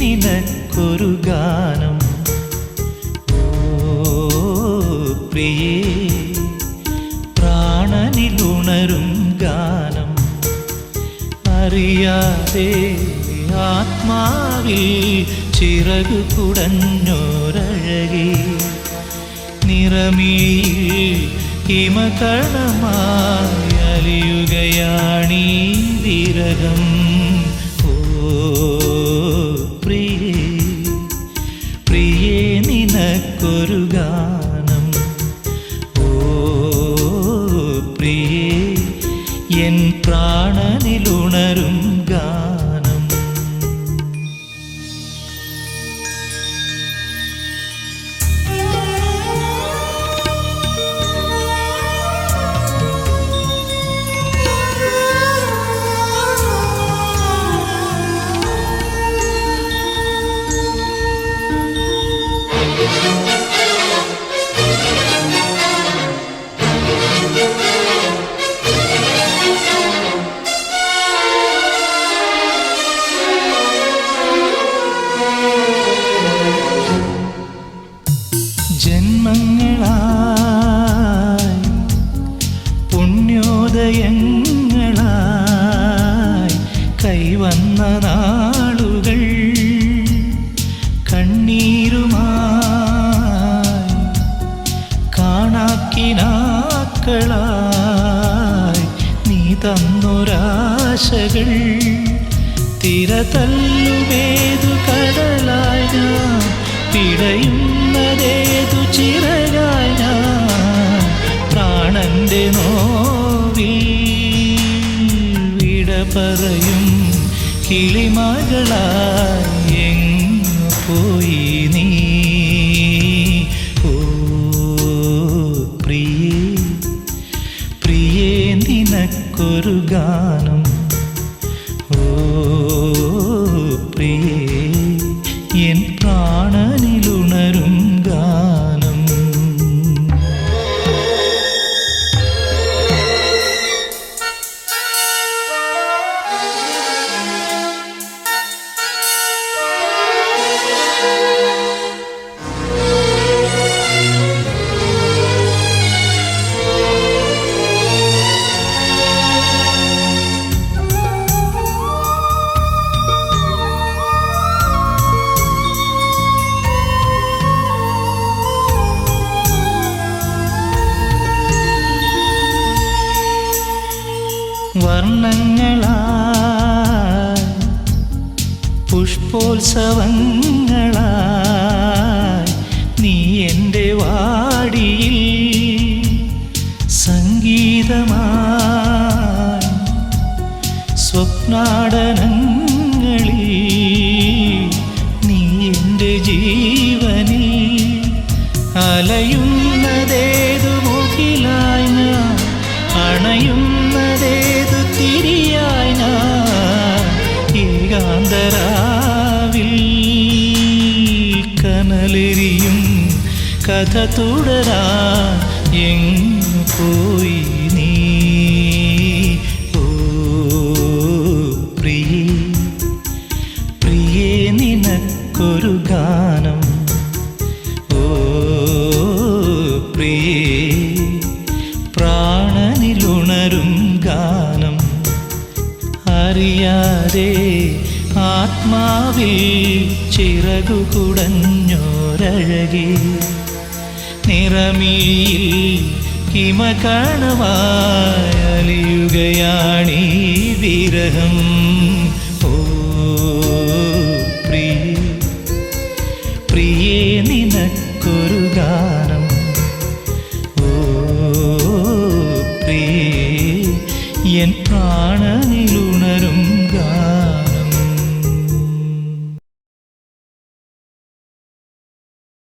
നിനക്കൊരു ഗാനം. ഓ പ്രിയേ പ്രാണനിലുണരും ഗാനം. അറിയാതെ ആത്മാവിൽ ചിറകു കുടഞ്ഞോരഴകി. നിറമീ ഹിമകണമായി വിരഹം. ഓ നിനക്കൊരു ഗാനം ഓ പ്രിയേ എൻ പ്രാണനിലുണരും ഗാനം പുണ്യോദയങ്ങളായി കൈവന്ന നാളുകൾ കണ്ണീരുമായി കാണാക്കിനാക്കളായി നീ തന്നൊരാശകൾ തിരതല്ലുമേതു കടലായി പിടയുന്നതേതു ചിറകായി പറയും കിളിമകളായി പോയി? വർണങ്ങളായി പുഷ്പോത്സവങ്ങളായി നീ എന്റെ വാടിയിൽ സംഗീതമായി സ്വപ്നാടനങ്ങളിൽ നീ എന്റെ ജീവനിൽ അലയുന്നതേതു മുകിലായി ഞാൻ ഏകാന്തരാവിൽ കനലെരിയും കഥ തുടരാ എങ്ങു പോയി നീ? ഓ പ്രിയേ നിനക്കൊരു ഗാനം. ഓ പ്രിയേ അറിയാതെ ആത്മാവിൽ ചിറകു കുടഞ്ഞോരഴകി. നിറമിയിൽ കിമ അലിയുകയാണീ വിരഹം. என் பிராணனில் கா